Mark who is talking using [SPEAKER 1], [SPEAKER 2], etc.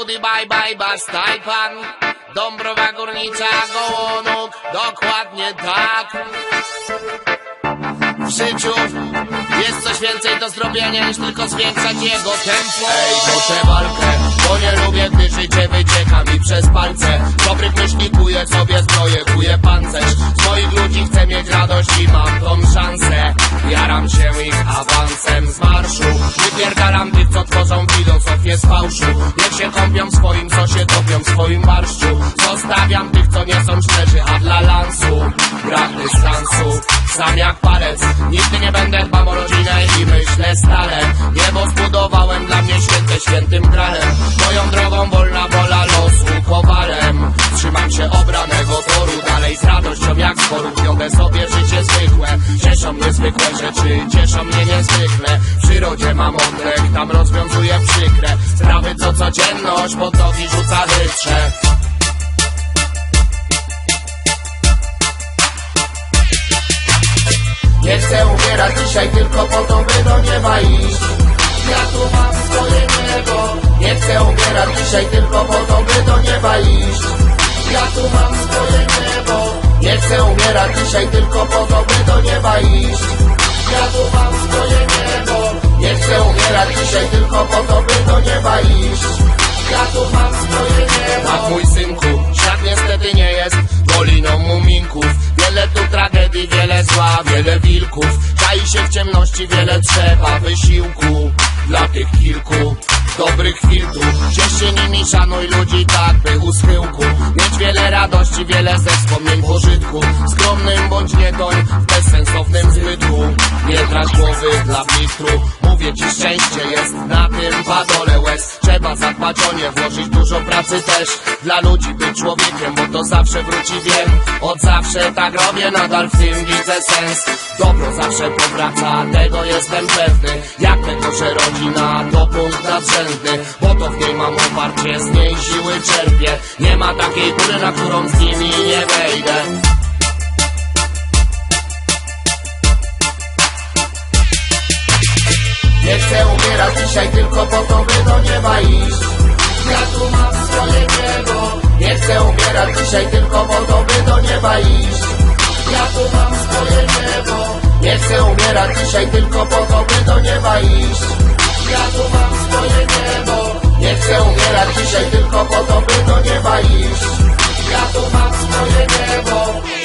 [SPEAKER 1] budy bye bye bastaj pan. Dąbrowa Górnicza Gołonuk Dokładnie tak. W życiu jest coś więcej do zrobienia niż tylko zwiększać jego tempo. Ej, proszę walkę, bo nie lubię, gdy życie wycieka mi przez palce. Dobrych myśli kuję sobie zbroję, kuję pancerz. Z moich ludzi chcę mieć radość i mam tą szansę. Jaram się ich awansem z marszu Wypierdalam tych, co tworzą filozofię z fałszu. Niech się kąpią swoim sosie, topią w swoim barszczu. Zostawiam tych, co nie są szczerzy, a dla lansu. Brak dystansu, sam jak palec. Nigdy nie będę dbał o rodzinę i myślę stale. Niebo zbudowałem dla mnie święte świętym gralem Moją drogą przykre. Sprawy co codzienność Pod nogi rzuca chytrze Nie chcę umierać dzisiaj tylko po to, by do nieba iść. Ja tu mam swoje niebo. Nie chcę umierać dzisiaj tylko po to, by do nieba iść. Ja tu mam swoje niebo. Nie chcę umierać dzisiaj tylko po to, by do nieba iść. Ja tu mam dzisiaj tylko po to, by do nieba iść. Ja tu mam swoje niebo. Tak mój synku, świat niestety nie jest doliną muminków. Wiele tu tragedii, wiele zła, wiele wilków. Czai się w ciemności, wiele trzeba wysiłku. Dla tych kilku dobrych chwil tu Ciesz się nimi, szanuj ludzi tak, by u schyłku. Mieć wiele radości, wiele ze wspomnień pożytku. Skromnym bądź nie toń w bezsensownym zbytku Nie trać głowy dla blistru Mówię ci, szczęście jest na tym padole łez. Trzeba zadbać o nie, włożyć dużo pracy też. Dla ludzi być człowiekiem, bo to zawsze wróci wiem. Od zawsze tak robię, nadal w tym widzę sens. Dobro zawsze powraca, tego jestem pewny. Jak tego, że rodzina to punkt nadrzędny. Bo to w niej mam oparcie, z niej siły czerpię. Nie ma takiej góry, na którą z nimi nie wejdę Nie chcę umierać dzisiaj tylko po to, by do nieba iść. Ja tu mam swoje niebo. Nie chcę umierać dzisiaj tylko po to, by do nieba iść. Ja tu mam swoje niebo. Nie chcę umierać dzisiaj tylko po to, by do nieba iść. Ja tu mam swoje niebo. Nie chcę umierać dzisiaj tylko po to, by do nieba iść. Ja tu mam swoje niebo